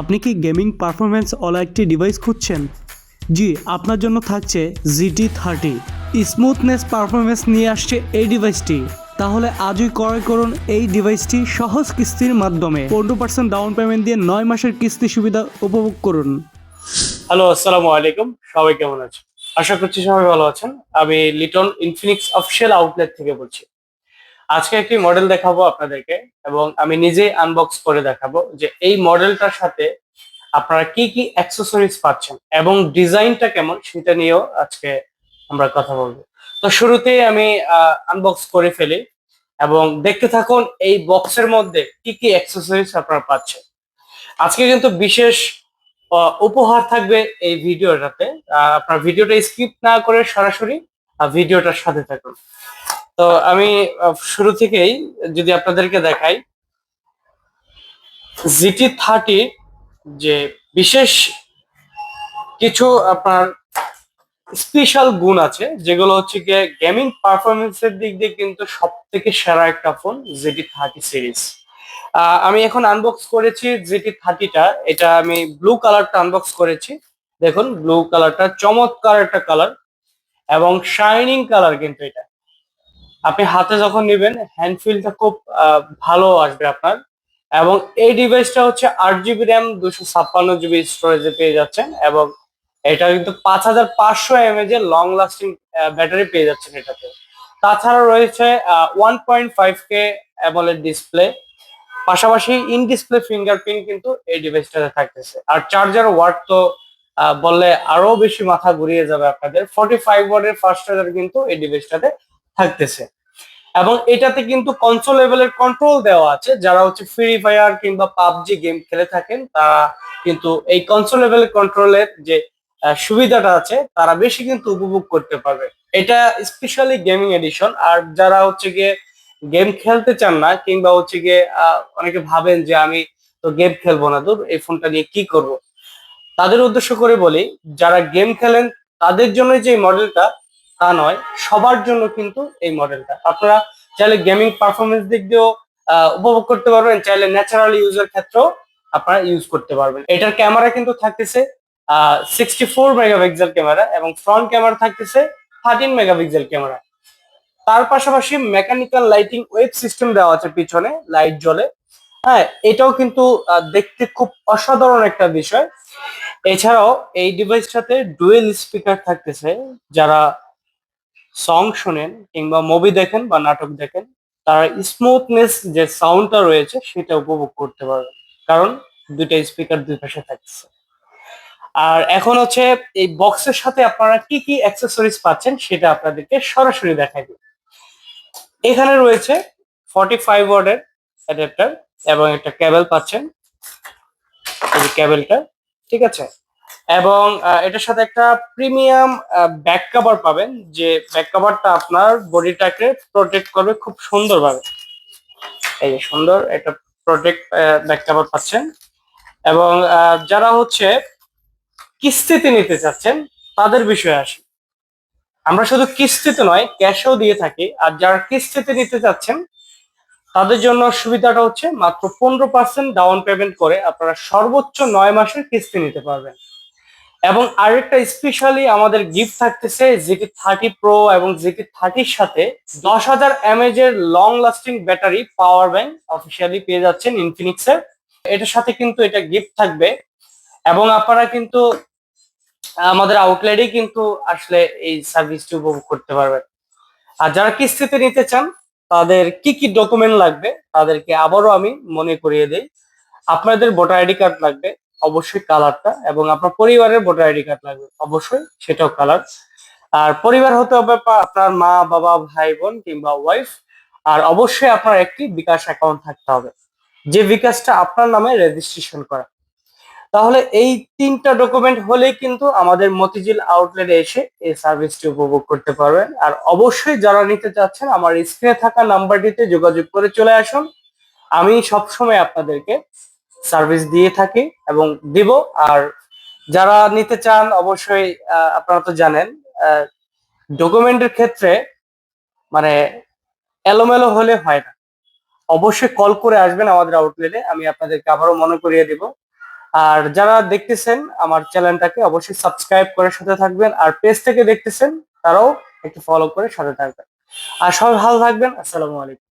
আপনি কি gaming performance ওলা একটি ডিভাইস খুঁজছেন? জি, আপনার জন্য থাকছে জিটি থার্টি। স্মুথনেস পারফরমেন্স নিয়ে আসছে এই ডিভাইসটি। তাহলে আজই ক্রয় করুন এই ডিভাইসটি সহজ কিস্তির মাধ্যমে। পনেরো পার্সেন্ট ডাউন পেমেন্ট দিয়ে নয় মাসের কিস্তি সুবিধা উপভোগ করুন। হ্যালো আসসালামু আলাইকুম। সবাই কেমন আছেন? আশা করছি সবাই ভালো আছেন। আমি লিটন ইনফিনিক্স অফিসিয়াল আউটলেট থেকে বলছি। আজকে একটি মডেল দেখাবো আপনাদেরকে এবং আমি নিজেই আনবক্স করে দেখাবো যে এই মডেলটার সাথে আপনারা কি কি অ্যাক্সেসরিজ পাচ্ছেন এবং ডিজাইনটা কেমন সেটা নিয়েও আজকে আমরা কথা বলব। তো শুরুতেই আমি আনবক্স করে ফেলি এবং দেখতে থাকুন এই বক্সের মধ্যে কি কি অ্যাক্সেসরিজ আপনারা পাচ্ছেন। আজকে কিন্তু বিশেষ উপহার থাকবে এই ভিডিওটাতে। আপনার ভিডিওটা স্কিপ না করে সরাসরি ভিডিওটার সাথে থাকুন। তো আমি শুরু থেকেই যদি আপনাদেরকে দেখাই জিটি থার্টি যে বিশেষ কিছু আপনার স্পেশাল গুণ আছে, যেগুলো হচ্ছে গিয়ে গেমিং পারফরমেন্সের দিক দিয়ে কিন্তু সব থেকে সেরা একটা ফোন জিটি থার্টি সিরিজ আমি এখন আনবক্স করেছি জিটি থার্টিটা, এটা আমি ব্লু কালারটা আনবক্স করেছি। দেখুন ব্লু কালারটা চমৎকার একটা কালার এবং শাইনিং কালার কিন্তু এটা। আপনি হাতে যখন নেবেন হ্যান্ড ফিলটা খুব ভালো আসবে আপনার। এবং এই ডিভাইসটা হচ্ছে আট জিবি র্যাম দুশো ছাপ্পান্ন জিবি স্টোরেজে পেয়ে যাচ্ছেন এবং এটা কিন্তু পাঁচ হাজার পাঁচশো এমএজ এর লং লাস্টিং ব্যাটারি পেয়ে যাচ্ছেন এটাতে। তাছাড়া রয়েছে one point five K AMOLED display পাশাপাশি ইন ডিসপ্লে ফিঙ্গারপ্রিন্ট কিন্তু এই ডিভাইসটাতে থাকতেছে। আর চার্জার ওয়াট তো বললে আরও বেশি মাথা ঘুরিয়ে যাবে আপনাদের। ফর্টি ফাইভ ওয়ার্ডের ফাস্ট চার্জার কিন্তু এই ডিভাইসটাতে থাকতেছে। এবং এটাতে কিন্তু কনসোল লেভেলের কন্ট্রোল দেওয়া আছে। যারা হচ্ছে ফ্রি ফায়ার কিংবা পাবজি গেম খেলে থাকেন, তারা কিন্তু এই কনসোল লেভেলের কন্ট্রোলের যে সুবিধাটা আছে, তারা বেশি কিন্তু উপভোগ করতে পারবে। এটা স্পেশালি গেমিং এডিশন আর যারা হচ্ছে গিয়ে গেম খেলতে চান না, কিংবা হচ্ছে গিয়ে অনেকে ভাবেন যে আমি তো গেম খেলব না, দূর, এই ফোনটা নিয়ে কি করব? তাদের উদ্দেশ্য করে বলি, যারা গেম খেলেন, তাদের জন্য যে মডেলটা তা নয়, সবার জন্য কিন্তু এই মডেলটা। আপনারা চাইলে গেমিং পারফরমেন্স দিক দিয়েও উপভোগ করতে পারবেন, চাইলে ন্যাচারাল ইউজের ক্ষেত্রেও আপনারা ইউজ করতে পারবেন। এটার ক্যামেরা কিন্তু থাকতেছে সিক্সটি ফোর মেগাপিক্সেল ক্যামেরা এবং ফ্রন্ট ক্যামেরা থাকতেছে থার্টিন মেগাপিক্সেল ক্যামেরা তার পাশাপাশি মেকানিক্যাল লাইটিং ওয়েব সিস্টেম দেওয়া আছে পিছনে লাইট জ্বলে। হ্যাঁ এটাও কিন্তু দেখতে খুব অসাধারণ একটা বিষয়। এছাড়াও এই ডিভাইসটাতে ডুয়েল স্পিকার থাকতেছে, যারা সং শোনেন কিংবা মুভি দেখেন বা নাটক দেখেন, তারা স্মুথনেস যে সাউন্ডটা রয়েছে সেটা উপভোগ করতে পারবেন। কারণ দুইটা স্পিকার দুই পাশে থাকছে। আর এখন হচ্ছে এই বক্সের সাথে আপনারা কি কি অ্যাক্সেসরিজ পাচ্ছেন সেটা আপনাদেরকে সরাসরি দেখাই দিই। এখানে রয়েছে ফর্টি ফাইভ ওয়ার্ডের অ্যাডাপ্টার এবং একটা কেবল পাচ্ছেন। এই যে কেবলটা ঠিক আছে? এবং এটার সাথে একটা প্রিমিয়াম ব্যাক কভার পাবেন, যে ব্যাক কভারটা আপনার বডিটাকে প্রোটেক্ট করবে খুব সুন্দরভাবে। এই যে সুন্দর একটা প্রোটেক্ট ব্যাক কভার পাচ্ছেন। এবং যারা হচ্ছে কিস্তিতে নিতে চাচ্ছেন, তাদের বিষয়ে আসি। আমরা শুধু কিস্তিতে নয় ক্যাশও দিয়ে থাকি। আর যারা কিস্তিতে নিতে চাচ্ছেন, তাদের জন্য সুবিধাটা হচ্ছে মাত্র পনেরো পার্সেন্ট ডাউন পেমেন্ট করে আপনারা সর্বোচ্চ নয় মাসের কিস্তি নিতে পারবেন। এবং আরেকটা স্পেশালি আমাদের গিফট থাকতেছে জিটি থার্টি প্রো এবং জিটি থার্টির সাথে দশ হাজার এমএজ এর long lasting battery power bank officially পেয়ে যাচ্ছেন ইনফিনিক্স এর। এটার সাথে কিন্তু এটা গিফট থাকবে এবং আপনারা কিন্তু আমাদের আউটলেটেই কিন্তু আসলে এই সার্ভিসটি উপভোগ করতে পারবেন। আর যারা কিস্তিতে নিতে চান, তাদের কি কি ডকুমেন্ট লাগবে, তাদেরকে আবারও আমি মনে করিয়ে দেই। আপনাদের ভোটার আইডি কার্ড লাগবে অবশ্যই কালারটা এবং আপনার পরিবারের ভোটার আইডি কার্ড লাগবে। অবশ্যই সেটাও কালার। আর পরিবার হতে হবে আপনার মা, বাবা, ভাই, বোন কিংবা ওয়াইফ আর অবশ্যই আপনার একটি বিকাশ অ্যাকাউন্ট থাকতে হবে। যে বিকাশটা আপনার নামে রেজিস্ট্রেশন করা। তাহলে এই তিনটা ডকুমেন্ট হলেই কিন্তু আমাদের মতিঝিল আউটলেটে এসে এই সার্ভিসটি উপভোগ করতে পারবেন। আর অবশ্যই যারা নিতে চাচ্ছেন, আমার স্ক্রিনে থাকা নাম্বারটিতে যোগাযোগ করে চলে আসুন। আমি সবসময় আপনাদেরকে সার্ভিস দিয়ে থাকি এবং দিব। আর যারা নিতে চান, অবশ্যই আপনারা তো জানেন ডকুমেন্টের ক্ষেত্রে মানে এলোমেলো হলে হয় না। অবশ্যই কল করে আসবেন আমাদের আউটলেটে, আমি আপনাদেরকে আবারও মনে করিয়ে দিব। আর যারা দেখতেছেন আমার চ্যানেলটাকে, অবশ্যই সাবস্ক্রাইব করে সাথে থাকবেন। আর পেজ থেকে দেখতেছেন, তারাও একটু ফলো করে সাথে থাকবেন। আর সবাই ভালো থাকবেন। আসসালামু আলাইকুম।